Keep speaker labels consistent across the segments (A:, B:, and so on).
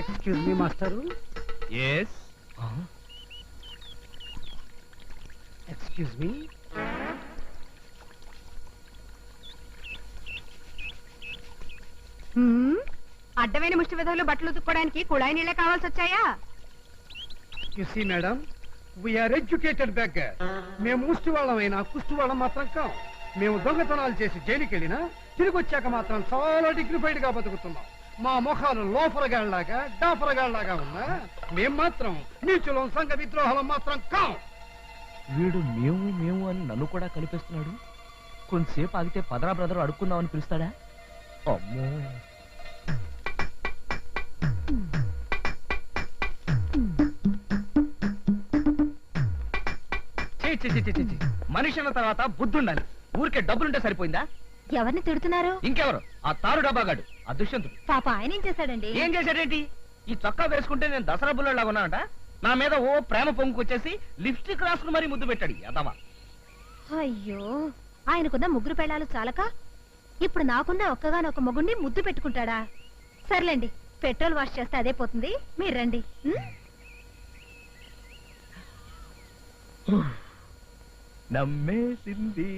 A: Excuse me master
B: yes
A: excuse me?
C: అడ్డమైన ముష్టి విధులు బట్టలు ఉతుక్కోవడానికి కుళాయి నీళ్ళే కావాల్సి వచ్చాయా?
A: You see madam we are educated bag మేము ముష్టి వాళ్ళమైనా కుష్టి వాళ్ళం మాత్రం కాం. మేము దొంగతనాలు చేసి జైలుకి వెళ్ళినా తిరిగి వచ్చాక మాత్రం చాలా డిగ్నిఫైడ్గా బతుకుతున్నాం. మా ముఖాలు లోఫరగాళ్ళాగా డాఫరగాళ్ళాగా ఉన్నా మేం మాత్రం నీచులం సంఘ విద్రోహలం మాత్రం కాం.
B: వీడు మేము మేము అని నన్ను కూడా కలిపేస్తున్నాడు కొంతసేపు ఆగితే పదరా బ్రదర్ అడుక్కుందామని పిలుస్తాడా? అమ్మో. ఛీ, ఛీ, ఛీ, ఛీ, ఛీ, ఛీ. మనిషి అన్న తర్వాత బుద్ధి ఉండాలి ఊరికే డబ్బులుంటే సరిపోయిందా?
C: ఎవరిని తిడుతున్నారు?
B: ఇంకెవరు? ఆ తారు డబ్బాగాడు ఆ దుష్యంతుడు.
C: పాప ఆయన ఏం చేశాడండి?
B: ఏం చేశాడేంటి? ఈ చొక్కా వేసుకుంటే నేను దసరా బుల్లలాగా ఉన్నానట నా మీద ఓ ప్రేమ పొంగుకొచ్చేసి లిప్స్టిక్ రాసుకుని మరీ ముద్దు పెట్టాడు యదవా.
C: అయ్యో ఆయనకున్న ముగ్గురు పెళ్ళాలు చాలక? ఇప్పుడు నాకున్న ఒక్కగానొక్క మొగుడిని ముద్దు పెట్టుకుంటాడా? సర్లేండి పెట్రోల్ వాష్ చేస్తే అదే పోతుంది. మీరు రండి?
B: నమ్మేసింది.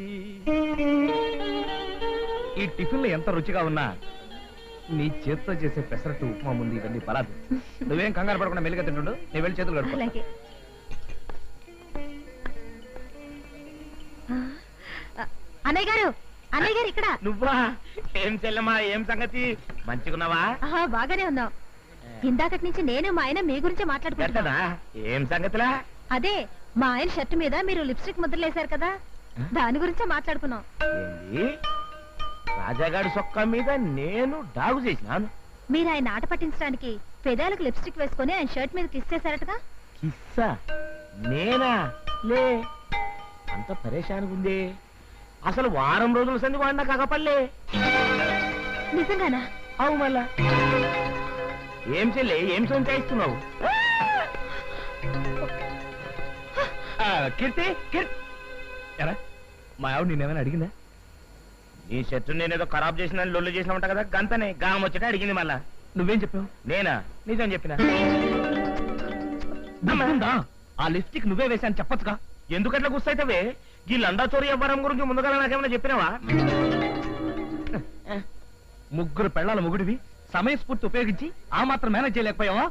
B: ఈ టిఫిన్లు ఎంత రుచిగా ఉన్నా నీ చేత్తో చేసే పెసరట్టు ఉప్మా ముందు ఇవన్నీ పరాదు నువ్వేం కంగారు పడకుండా మెల్లిగా తింటుండు నేను వెళ్ళి చేతులు
C: అలాగే. ఆ, అన్నయ్య గారు అన్నయ్య గారు ఇక్కడ.
B: నువ్వా? ఏం చెల్లెమా ఏం సంగతి? మంచిగున్నావా?
C: ఆహా, బాగానే ఉన్నాం. ఇందాకటి నుంచి నేను మా ఆయన మీ గురించి మాట్లాడుకుంటున్నా.
B: ఏం సంగతిలా?
C: అదే మా ఆయన షర్ట్ మీద మీరు లిప్స్టిక్ ముద్రలు వేశారు కదా దాని గురించే మాట్లాడుకున్నాం.
B: ఏంది? రాజాగాడి సొక్క మీద నేను డాగు చేసినాను.
C: మీరు ఆయన ఆట పట్టించడానికి పెదాలకు లిప్స్టిక్ వేసుకొని ఆయన షర్ట్ మీద కిస్ చేశారటగా?
B: కిస్సా? నేనా? లే అంత పరేషానికి ఉంది. అసలు వారం రోజుల సంది వాడినా కాకపల్లే.
C: నిజంగానా?
B: అవు మళ్ళా. ఏం చెల్లి ఏం సొంచాయిస్తున్నావు? కీర్తి కీర్తి. ఎరా మా ఆవిడ నేనేమైనా అడిగిందా? నీ షర్టు నేనేదో ఖరాబ్ చేసిన లొల్లు చేసిన ఉంటా కదా గంతనే. గాం వచ్చేట అడిగింది మళ్ళా. నువ్వేం చెప్పావు? నేనా? నిజం చెప్పిన? ఆ లిప్స్టిక్ నువ్వే వేశాను చెప్పొచ్చుగా. ఎందుకట్లా గుస్తైతవే ఈ లండా చోరీ వ్యవహారం గురించి ముందుగా నాకేమైనా చెప్పినావా? ముగ్గురు పెళ్ళాల ముగుడివి సమయస్ఫూర్తి ఉపయోగించి ఆ మాత్రం మేనేజ్ చేయలేకపోయావా?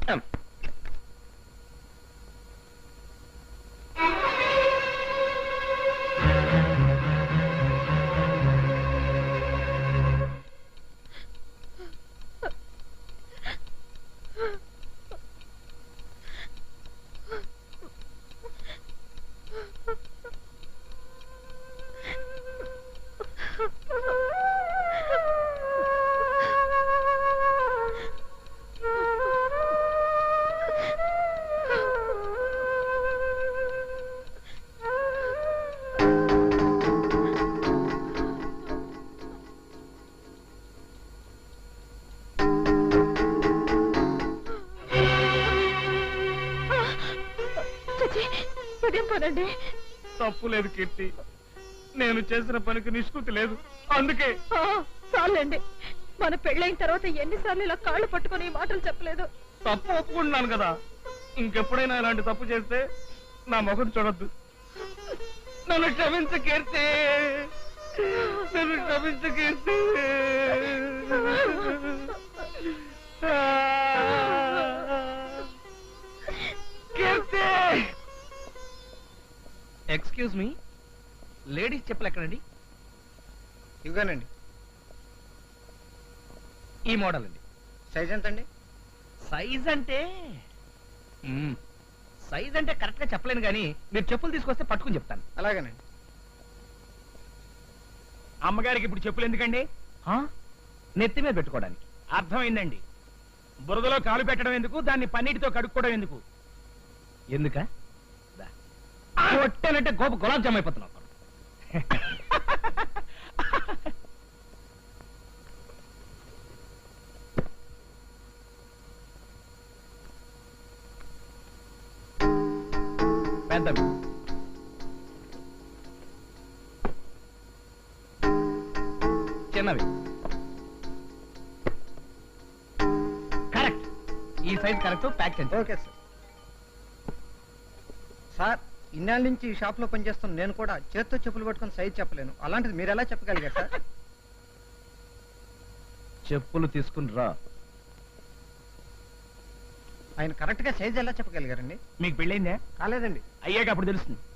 C: పనండి
B: తప్పు లేదు కీర్తి. నేను చేసిన పనికి నిష్కృతి లేదు. అందుకే
C: చాలండి. మన పెళ్ళైన తర్వాత ఎన్నిసార్లు ఇలా కాళ్ళు పట్టుకొని ఈ మాటలు చెప్పలేదు.
B: తప్పు ఒప్పుకుంటున్నాను కదా. ఇంకెప్పుడైనా ఇలాంటి తప్పు చేస్తే నా ముఖం చూడొద్దు. నన్ను క్షమించు కీర్తి. నన్ను క్షమించు కీర్తి కీర్తి. Excuse me. లేడీస్ చెప్పులు ఎక్కడండి?
D: ఇవ్వగానండి
B: ఈ మోడల్ అండి.
D: సైజ్ ఎంత అండి
B: సైజ్ అంటే? మ్మ్. సైజ్ అంటే కరెక్ట్గా చెప్పలేను కానీ మీరు చెప్పులు తీసుకొస్తే పట్టుకుని చెప్తాను.
D: అలాగేనండి.
E: అమ్మగారికి ఇప్పుడు చెప్పులు ఎందుకండి?
B: ఆ? నెత్తి మీద పెట్టుకోవడానికి.
E: అర్థమైందండి. బురదలో కాలు పెట్టడం ఎందుకు? దాన్ని పన్నీటితో కడుక్కోవడం ఎందుకు?
B: ఎందుక. కొట్టానంటే గోప గులాబ్ జామ్ అయిపోతున్నావు. పెద్ద చిన్నవి. కరెక్ట్. ఈ సైజ్ కరెక్ట్ ప్యాక్ చేయండి.
D: Okay sir. సార్ ఇన్నాళ్ళ నుంచి ఈ షాప్లో పనిచేస్తున్న నేను కూడా చేత్తో చెప్పులు పట్టుకొని సైజ్ చెప్పలేను. అలాంటిది మీరు ఎలా చెప్పగలిగారు సార్?
B: చెప్పులు తీసుకుని రా.
D: ఆయన కరెక్ట్గా సైజ్ ఎలా చెప్పగలిగారండి?
E: మీకు పెళ్ళైందా
D: కాలేదండి.
E: అయ్యాక అప్పుడు తెలుస్తుంది.